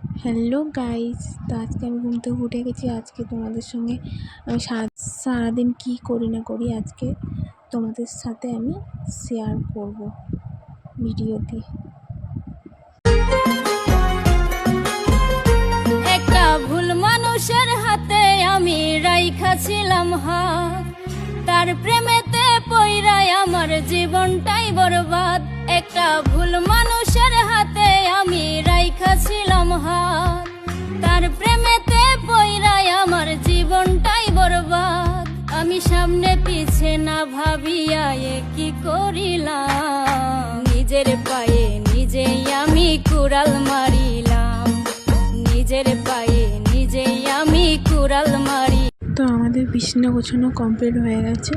Hello guys, তো আজকে আমি ঘুম থেকে উঠে গেছি। আজকে তোমাদের সঙ্গে আমি সারা সারাদিন কী করি না করি আজকে তোমাদের সাথে আমি শেয়ার করব ভিডিওতে একটা ভুল মানুষের হাতে আমি রাইখা ছিলাম হাত। তার প্রেমেতে পইরাই আমার জীবনটাই বরবাদ। একটা ভুল আমি সামনে পিছে না ভাবিয়া এ কি করিলাম? নিজের পায়ে নিজেই আমি কুড়াল মারিলাম। নিজের পায়ে নিজেই আমি কুড়াল মারি তো আমাদের বিছানা গোছানো কমপ্লিট হয়ে গেছে।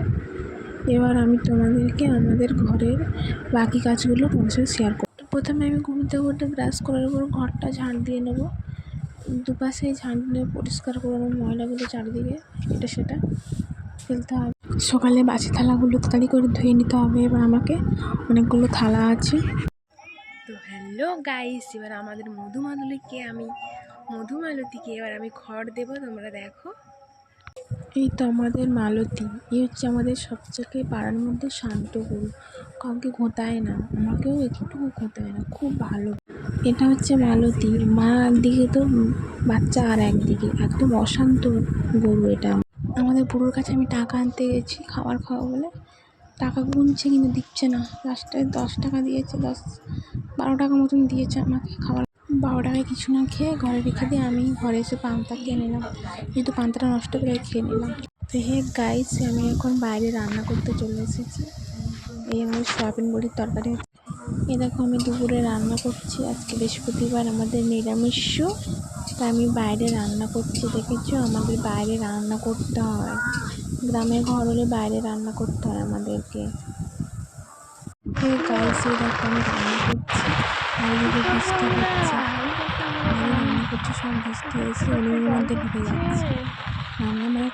এবার আমি তোমাদেরকে আমাদের ঘরের বাকি কাজগুলো পৌঁছে শেয়ার করব। প্রথমে আমি ঘুম ঘুরতে ব্রাশ করার পর ঘরটা ঝাড় দিয়ে নেব। দুপাশে ঝাড় দিয়ে পরিষ্কার করে ময়লাগুলো চারিদিকে, এটা সেটা। ফেলতে হবে। সকালে বাসি থালাগুলো তাড়াতাড়ি করে ধুয়ে নিতে হবে এবার আমাকে। অনেকগুলো থালা আছে। তো হ্যালো গাইস, এবার আমাদের মধুমালতীকে আমি মধুমালতিকে এবার আমি ঘর দেবো, তোমরা দেখো। এই তো আমাদের মালতী। এই হচ্ছে আমাদের সবথেকে পাড়ার মধ্যে শান্ত গরু। কাউকে ঘোঁতায় না, আমাকেও একটুকু ঘোঁতায় না, খুব ভালো। এটা হচ্ছে মালতী। মা একদিকে তো বাচ্চা আর একদিকে, একদম অশান্ত গরু এটা আমাদের বুড়োর কাছে আমি টাকা আনতে গেছি, খাবার খাওয়া বলে। টাকা গুনছে কিন্তু দিচ্ছে না। লাস্টে দশ টাকা দিয়েছে, দশ বারো টাকা মতন দিয়েছে আমাকে খাবার। বারো টাকায় কিছু না খেয়ে ঘরে রেখে দিয়ে আমি ঘরে এসে পান্তা খেয়ে নিলাম। যেহেতু পান্তাটা নষ্ট করে খেয়ে নিলাম। তো হে গাইস আমি এখন বাইরে রান্না করতে চলে এসেছি। এই আমাদের সয়াবিন বড়ির তরকারি এই দেখো আমি দুপুরে রান্না করছি। আজকে বৃহস্পতিবার আমাদের নিরামিষ তাই আমি বাইরে রান্না করছি, দেখেছ? আমাদের বাইরে রান্না করতে হয়। গ্রামের ঘর হলে বাইরে রান্না করতে হয় আমাদেরকে। দেখো আমি রান্না করছি। চারিদিকে বৃষ্টি হচ্ছে রান্না করছি, সব বৃষ্টি উনুনের মধ্যে ঢুকে যাচ্ছে। রান্না মানে